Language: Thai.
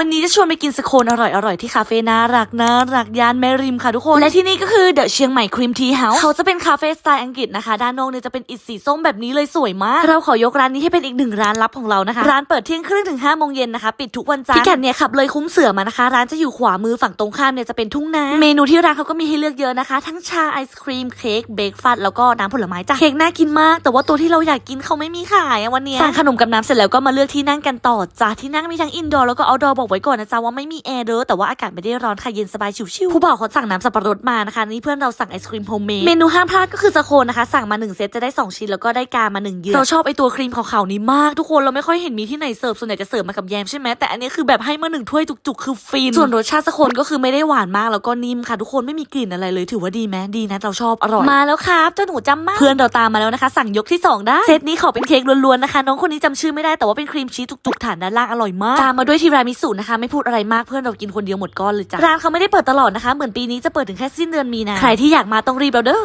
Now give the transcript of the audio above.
วันนี้จะชวนไปกินสโคนอร่อยๆที่คาเฟ่น่ารักน่ารักย่านแม่ริมค่ะทุกคน และที่นี่ก็คือเดอะเชียงใหม่ครีมทีเฮาส์เขาจะเป็นคาเฟ่สไตล์อังกฤษนะคะ ด้านนอกเนี่ยจะเป็นอิฐสีส้มแบบนี้เลยสวยมาก เราขอยกร้านนี้ให้เป็นอีกหนึ่งร้านลับของเรานะคะ ร้านเปิดเที่ยงครึ่งถึง5โมงเย็นนะคะปิดทุกวันจันทร์พิกัดเนี่ยขับเลยคุ้มเสือมานะคะ ร้านจะอยู่ขวามือฝั่งตรงข้ามเนี่ยจะเป็นทุ่งนาเมนูที่ร้านเขาก็มีให้เลือกเยอะนะคะ ทั้งชาไอศครีมเค้กเบรกฟาสต์แล้วก็น้ำผลไม้จ้ะเค้กน่ากินมาก แต่ว่าตัวที่เราอยากกินเขาไม่มีขายอะวันเนี้ยสั่งขนมกับน้ำเสร็จแล้วก็มาเลือกที่นั่งกันต่อจ้ะที่นั่งมีทั้งอินดอร์แล้วก็เอาดอร์บอกไว้ก่อนนะจ๊ะว่าไม่มีแอร์เด้อแต่ว่าอากาศไม่ได้ร้อนค่ะเย็นสบายชิวๆผู้บ่าวเขาสั่งน้ำสับปะรดมานะคะนี่เพื่อนเราสั่งไอศครีมโฮมเมดเมนูห้ามพลาดก็คือสโคนนะคะ สั่งมาหนึ่งเซตจะได้สองชิ้นแล้วก็ได้กามาหนึ่งเยือกเราชอบไอตัวครีมขาวๆนี้มากทุกคนเราไม่ค่อยเห็นมีที่ไหนเสิร์ฟส่วนใหญ่จะเสิร์ฟมากับแยมใช่ไหมแต่อันนี้คือแบบให้มาหนึ่งถ้วยจุกๆคือฟินส่วนรสชาติสโคนก็คือไม่ได้หวานมากแล้วก็นิ่มค่ะทุกคนไม่มีกลิ่นอะไรเลยถือว่าดีไหมดีนะเราชอบอร่อยมาแล้วครับเจ้าหนูจำมากเพื่อนเราตามมาแล้วนะคะ สั่งยกที่สองได้เซตนี้ขอเป็นเค้กล้วนๆนะคะน้องคนนี้จำชื่อไม่ได้แต่ว่าเป็นครีมชีสจุกๆฐานด้านล่างอร่อยมากตามมาด้วยทีรามิสุนะคะ ไม่พูดอะไรมากเพื่อนเรากินคนเดียวหมดก้อนเลยจ้ะร้านเขาไม่ได้เปิดตลอดนะคะ เหมือนปีนี้จะเปิดถึงแค่สิ้นเดือนมีนาใครที่อยากมาต้องรีบแล้วเด้อ